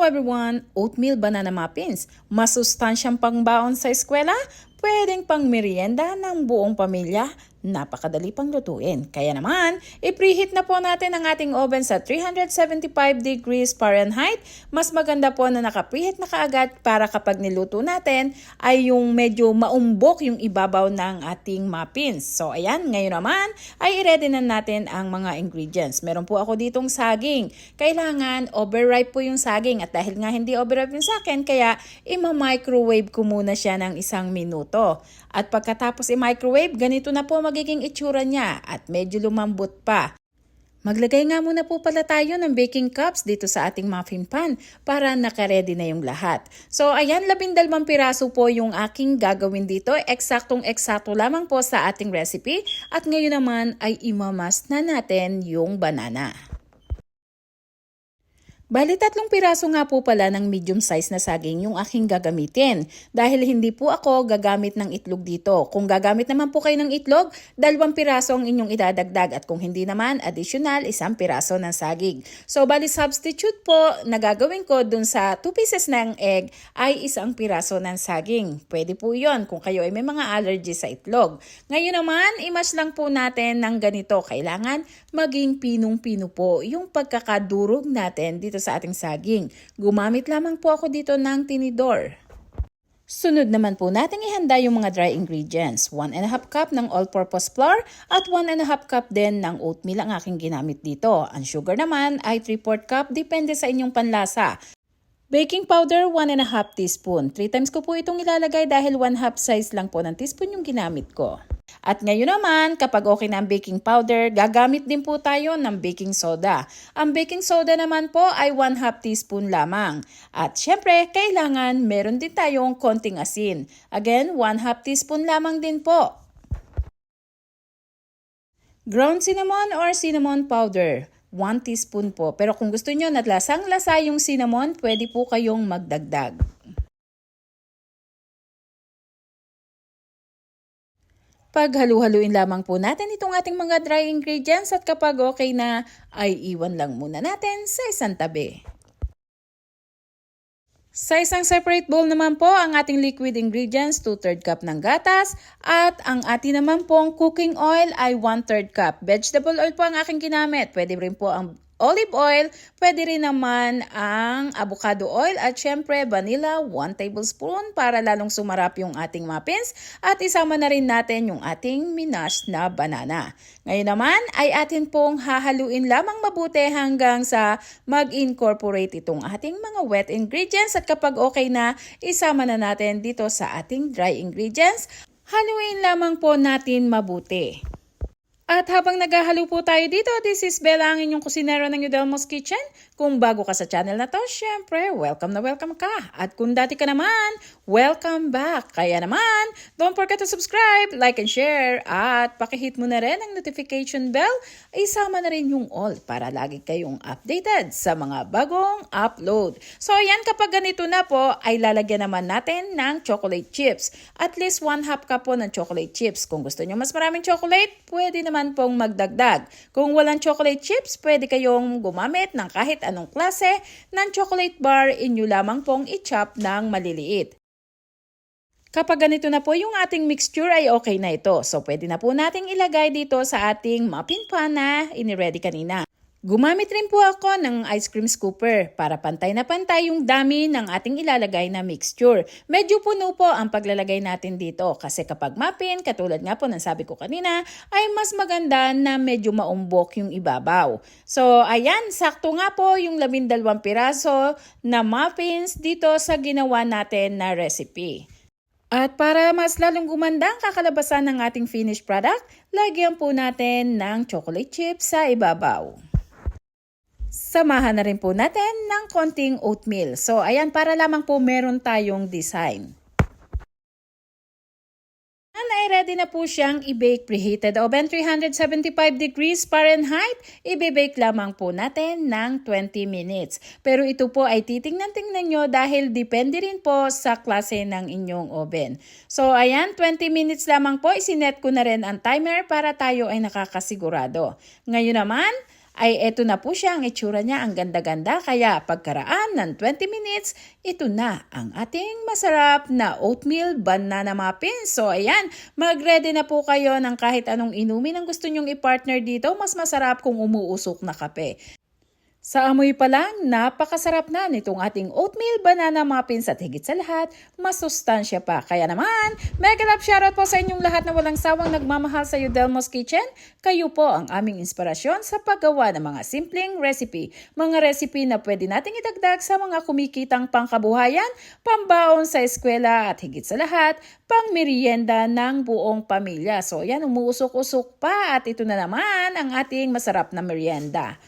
Hello everyone! Oatmeal banana muffins. Masustansyang pangbaon sa eskwela? Pwedeng pang merienda ng buong pamilya? Napakadali pang lutuin. Kaya naman, i-preheat na po natin ang ating oven sa 375 degrees Fahrenheit. Mas maganda po na naka-preheat na kaagad para kapag niluto natin ay yung medyo maumbok yung ibabaw ng ating muffins. So ayan, ngayon naman ay i-ready na natin ang mga ingredients. Meron po ako ditong saging. Kailangan overripe po yung saging at dahil nga hindi overripe yung sa akin, kaya ima-microwave ko muna siya ng isang minuto. At pagkatapos i-microwave, ganito na po magiging itsura niya at medyo lumambot pa. Maglagay nga muna po pala tayo ng baking cups dito sa ating muffin pan para nakaredy na yung lahat. So ayan, labindalmang piraso po yung aking gagawin dito. Eksaktong eksakto lamang po sa ating recipe. At ngayon naman ay imamas na natin yung banana. Bali tatlong piraso nga po pala ng medium size na saging yung aking gagamitin. Dahil hindi po ako gagamit ng itlog dito. Kung gagamit naman po kayo ng itlog, dalawang piraso ang inyong idadagdag. At kung hindi naman, additional isang piraso ng saging. So bali substitute po na gagawin ko dun sa 2 pieces ng egg ay isang piraso ng saging. Pwede po yon kung kayo ay may mga allergy sa itlog. Ngayon naman, imas lang po natin ng ganito. Kailangan maging pinong-pino po yung pagkakadurog natin dito sa ating saging. Gumamit lamang po ako dito ng tinidor. Sunod naman po natin ihanda yung mga dry ingredients. 1 and a half cup ng all-purpose flour at 1 and a half cup din ng oatmeal ang aking ginamit dito. Ang sugar naman ay 3-4 cup depende sa inyong panlasa. Baking powder, 1 and a half teaspoon. 3 times ko po itong ilalagay dahil 1 half size lang po ng teaspoon yung ginamit ko. At ngayon naman, kapag okay na ang baking powder, gagamit din po tayo ng baking soda. Ang baking soda naman po ay 1 half teaspoon lamang. At syempre, kailangan meron din tayong konting asin. Again, 1 half teaspoon lamang din po. Ground cinnamon or cinnamon powder. 1 teaspoon po. Pero kung gusto nyo na lasang-lasa yung cinnamon, pwede po kayong magdagdag. Paghalu-haluin lamang po natin itong ating mga dry ingredients at kapag okay na, ay iwan lang muna natin sa isang tabi. Sa isang separate bowl naman po ang ating liquid ingredients, 2 3 cup ng gatas at ang ating naman pong cooking oil ay 1 3 cup. Vegetable oil po ang aking ginamit. Pwede rin po ang olive oil, pwede rin naman ang avocado oil at syempre vanilla 1 tablespoon para lalong sumarap yung ating muffins at isama na rin natin yung ating minash na banana. Ngayon naman ay atin pong hahaluin lamang mabuti hanggang sa mag-incorporate itong ating mga wet ingredients at kapag okay na, isama na natin dito sa ating dry ingredients. Haluin lamang po natin mabuti. At habang naghahalo po tayo dito, this is Bella, ang inyong kusinero ng Udelmo's Kitchen. Kung bago ka sa channel na to, syempre, welcome na welcome ka. At kung dati ka naman, welcome back. Kaya naman, don't forget to subscribe, like and share, at pakihit mo na rin ang notification bell. Isama na rin yung all para lagi kayong updated sa mga bagong upload. So ayan, kapag ganito na po, ay lalagyan naman natin ng chocolate chips. At least one half cup po ng chocolate chips. Kung gusto nyo mas maraming chocolate, pwede naman pong magdagdag. Kung walang chocolate chips, pwede kayong gumamit ng kahit anong klase ng chocolate bar, inyo lamang pong i-chop ng maliliit. Kapag ganito na po yung ating mixture ay okay na ito. So pwede na po nating ilagay dito sa ating muffin pan na iniready kanina. Gumamit rin po ako ng ice cream scooper para pantay na pantay yung dami ng ating ilalagay na mixture. Medyo puno po ang paglalagay natin dito kasi kapag muffin, katulad nga po ng sabi ko kanina, ay mas maganda na medyo maumbok yung ibabaw. So ayan, sakto nga po yung labindalawang piraso na muffins dito sa ginawa natin na recipe. At para mas lalong gumanda ang kakalabasan ng ating finished product, lagyan po natin ng chocolate chips sa ibabaw. Samahan na rin po natin ng konting oatmeal. So ayan, para lamang po meron tayong design. ay ready na po siyang i-bake preheated oven 375 degrees Fahrenheit. I-bake lamang po natin ng 20 minutes. Pero ito po ay titingnan-tingnan nyo dahil depende rin po sa klase ng inyong oven. So ayan, 20 minutes lamang po. Isinet ko na rin ang timer para tayo ay nakakasigurado. Ngayon naman, ay eto na po siya ang itsura niya. Ang ganda-ganda. Kaya pagkaraan ng 20 minutes, ito na ang ating masarap na oatmeal banana muffin. So ayan, mag-ready na po kayo ng kahit anong inumin ang gusto nyong i-partner dito. Mas masarap kung umuusok na kape. Sa amoy pa lang, napakasarap na nitong ating oatmeal banana muffins at higit sa lahat, masustansya pa. Kaya naman, mega love shoutout po sa inyong lahat na walang sawang nagmamahal sa Udelmo's Kitchen. Kayo po ang aming inspirasyon sa paggawa ng mga simpleng recipe. Mga recipe na pwede nating idagdag sa mga kumikitang pangkabuhayan, pambaon sa eskwela at higit sa lahat, pang merienda ng buong pamilya. So yan, umuusok-usok pa at ito na naman ang ating masarap na merienda.